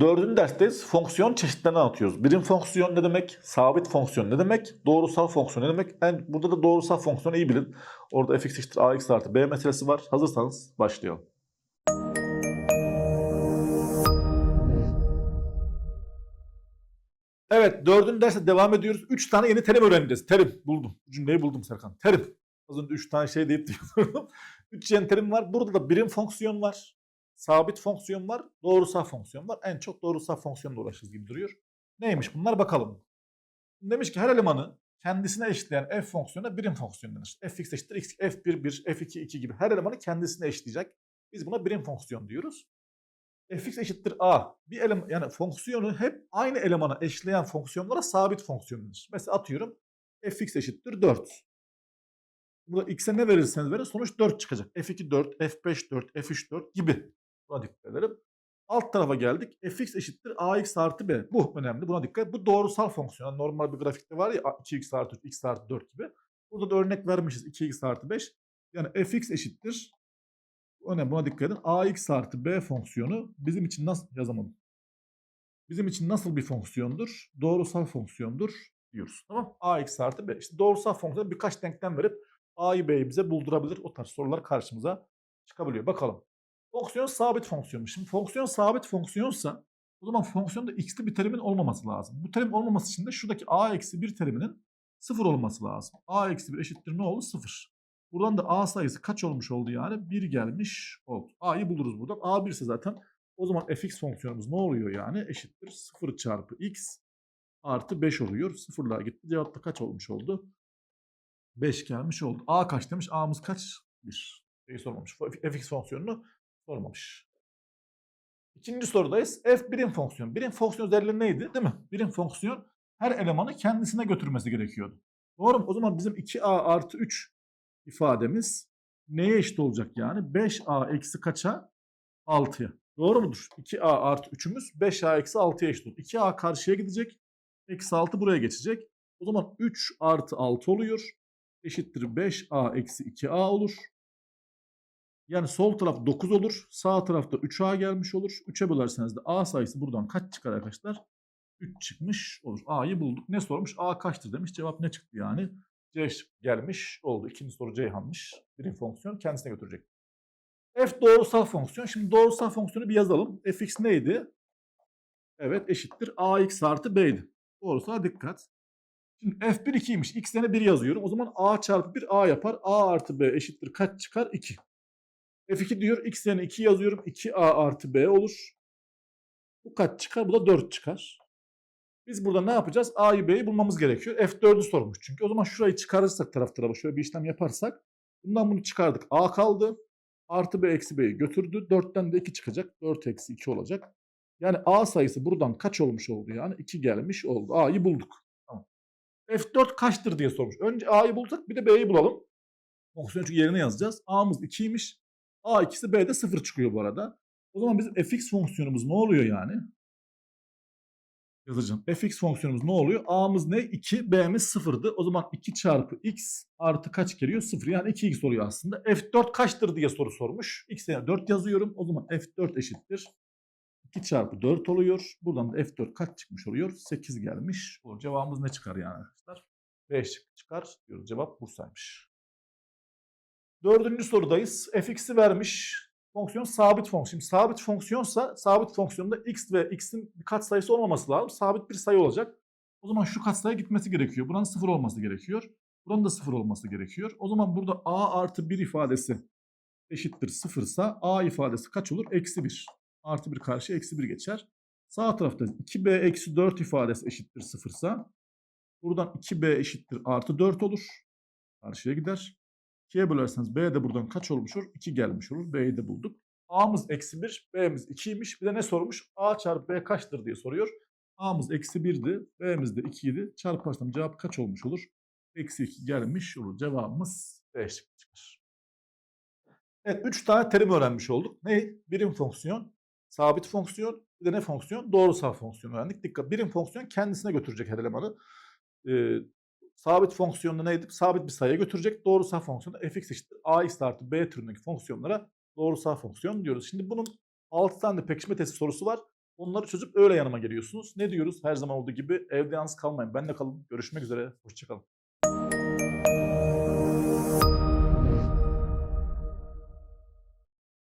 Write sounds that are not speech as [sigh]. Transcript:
Dördüncü dersteyiz. Fonksiyon çeşitlerini anlatıyoruz. Birim fonksiyon ne demek? Sabit fonksiyon ne demek? Doğrusal fonksiyon ne demek? En, burada da doğrusal fonksiyonu iyi bilin. Orada fx eşittir ax artı b meselesi var. Hazırsanız başlayalım. Evet dördüncü derste devam ediyoruz. Üç tane yeni terim öğreneceğiz. Terim buldum. Bu cümleyi buldum Serkan. Terim. Az önce üç tane şey deyip diyordum. [laughs] üç yeni terim var. Burada da birim fonksiyon var. Sabit fonksiyon var. Doğrusal fonksiyon var. En çok doğrusal fonksiyonla uğraşırız gibi duruyor. Neymiş bunlar bakalım. Demiş ki her elemanı kendisine eşitleyen f fonksiyonuna birim fonksiyon denir. fx eşittir x, f1 1, f2 2 gibi her elemanı kendisine eşitleyecek. Biz buna birim fonksiyon diyoruz. fx eşittir a. Bir eleman yani fonksiyonu hep aynı elemana eşleyen fonksiyonlara sabit fonksiyon denir. Mesela atıyorum fx eşittir 4. Burada x'e ne verirseniz verin sonuç 4 çıkacak. f2 4, f5 4, f3 4 gibi. Buna dikkat edelim. Alt tarafa geldik. fx eşittir ax artı b. Bu önemli. Buna dikkat. Bu doğrusal fonksiyon. Normal bir grafikte var ya 2x artı 3, x artı 4 gibi. Burada da örnek vermişiz 2x artı 5. Yani fx eşittir. Önemli. Buna dikkat edin. ax artı b fonksiyonu bizim için nasıl yazamadım? Bizim için nasıl bir fonksiyondur? Doğrusal fonksiyondur diyoruz. Tamam ax artı b. İşte doğrusal fonksiyon birkaç denklem verip a'yı b'yi bize buldurabilir. O tarz sorular karşımıza çıkabiliyor. Bakalım. Fonksiyon sabit fonksiyonmuş. Şimdi fonksiyon sabit fonksiyonsa o zaman fonksiyonda x'li bir terimin olmaması lazım. Bu terim olmaması için de şuradaki a eksi 1 teriminin 0 olması lazım. a eksi 1 eşittir ne oldu? 0. Buradan da a sayısı kaç olmuş oldu yani? 1 gelmiş oldu. a'yı buluruz buradan. a 1 ise zaten o zaman fx fonksiyonumuz ne oluyor yani? Eşittir 0 çarpı x artı 5 oluyor. Sıfırlar gitti. Cevap da kaç olmuş oldu? 5 gelmiş oldu. a kaç demiş? a'mız kaç? 1. Şeyi sormamış. fx fonksiyonunu sormamış. İkinci sorudayız. F birim fonksiyon. Birim fonksiyon özelliği neydi? Değil mi? Birim fonksiyon her elemanı kendisine götürmesi gerekiyordu. Doğru mu? O zaman bizim 2a artı 3 ifademiz neye eşit olacak yani? 5a eksi kaça? 6'ya. Doğru mudur? 2a artı 3'ümüz 5a eksi 6'ya eşit olur. 2a karşıya gidecek. Eksi 6 buraya geçecek. O zaman 3 artı 6 oluyor. Eşittir 5a eksi 2a olur. Yani sol taraf 9 olur. Sağ tarafta 3a gelmiş olur. 3'e bölerseniz de a sayısı buradan kaç çıkar arkadaşlar? 3 çıkmış olur. A'yı bulduk. Ne sormuş? A kaçtır demiş. Cevap ne çıktı yani? C gelmiş oldu. İkinci soru Ceyhan'mış. Birim fonksiyon kendisine götürecek. F doğrusal fonksiyon. Şimdi doğrusal fonksiyonu bir yazalım. fx neydi? Evet eşittir. ax artı b'ydi. Doğrusal dikkat. Şimdi f1 2'ymiş. X yerine 1 yazıyorum. O zaman a çarpı 1 a yapar. a artı b eşittir. Kaç çıkar? 2. F2 diyor. X yerine 2 yazıyorum. 2A artı B olur. Bu kaç çıkar? Bu da 4 çıkar. Biz burada ne yapacağız? A'yı B'yi bulmamız gerekiyor. F4'ü sormuş çünkü. O zaman şurayı çıkarırsak taraf tarafa şöyle bir işlem yaparsak. Bundan bunu çıkardık. A kaldı. Artı B eksi B'yi götürdü. 4'ten de 2 çıkacak. 4 eksi 2 olacak. Yani A sayısı buradan kaç olmuş oldu yani? 2 gelmiş oldu. A'yı bulduk. Tamam. F4 kaçtır diye sormuş. Önce A'yı bulsak bir de B'yi bulalım. Fonksiyon çünkü yerine yazacağız. A'mız 2'ymiş. A ikisi B'de 0 çıkıyor bu arada. O zaman bizim fx fonksiyonumuz ne oluyor yani? Yazacağım. fx fonksiyonumuz ne oluyor? A'mız ne? 2, B'miz 0'dı. O zaman 2 çarpı x artı kaç geliyor? 0. Yani 2x oluyor aslında. F4 kaçtır diye soru sormuş. X yerine 4 yazıyorum. O zaman F4 eşittir. 2 çarpı 4 oluyor. Buradan da F4 kaç çıkmış oluyor? 8 gelmiş. O cevabımız ne çıkar yani arkadaşlar? 5 çıkar diyoruz. Cevap Bursa'ymış. Dördüncü sorudayız. fx'i vermiş. Fonksiyon sabit fonksiyon. Şimdi sabit fonksiyonsa sabit fonksiyonda x ve x'in bir katsayısı olmaması lazım. Sabit bir sayı olacak. O zaman şu katsayı gitmesi gerekiyor. Buranın sıfır olması gerekiyor. Buranın da sıfır olması gerekiyor. O zaman burada a artı 1 ifadesi eşittir sıfırsa a ifadesi kaç olur? Eksi 1. Artı 1 karşı eksi 1 geçer. Sağ tarafta 2b eksi 4 ifadesi eşittir sıfırsa buradan 2b eşittir artı 4 olur. Karşıya gider. 2'ye bölerseniz B de buradan kaç olmuş olur? 2 gelmiş olur. B'yi de bulduk. A'mız eksi 1, B'miz 2'ymiş. Bir de ne sormuş? A çarpı B kaçtır diye soruyor. A'mız eksi 1'di, B'miz de 2 idi. Çarparsam cevap kaç olmuş olur? Eksi 2 gelmiş olur. Cevabımız B şıkkı çıkar. Evet 3 tane terim öğrenmiş olduk. Ne? Birim fonksiyon, sabit fonksiyon, bir de ne fonksiyon? Doğrusal fonksiyon öğrendik. Dikkat birim fonksiyon kendisine götürecek her elemanı. Ee, sabit fonksiyonda neydi? Sabit bir sayıya götürecek. Doğrusal fonksiyonda fx eşittir ax artı b türündeki fonksiyonlara doğrusal fonksiyon diyoruz. Şimdi bunun 6 tane de pekişme testi sorusu var. Onları çözüp öyle yanıma geliyorsunuz. Ne diyoruz? Her zaman olduğu gibi evde yalnız kalmayın. Benle kalın. Görüşmek üzere. Hoşçakalın.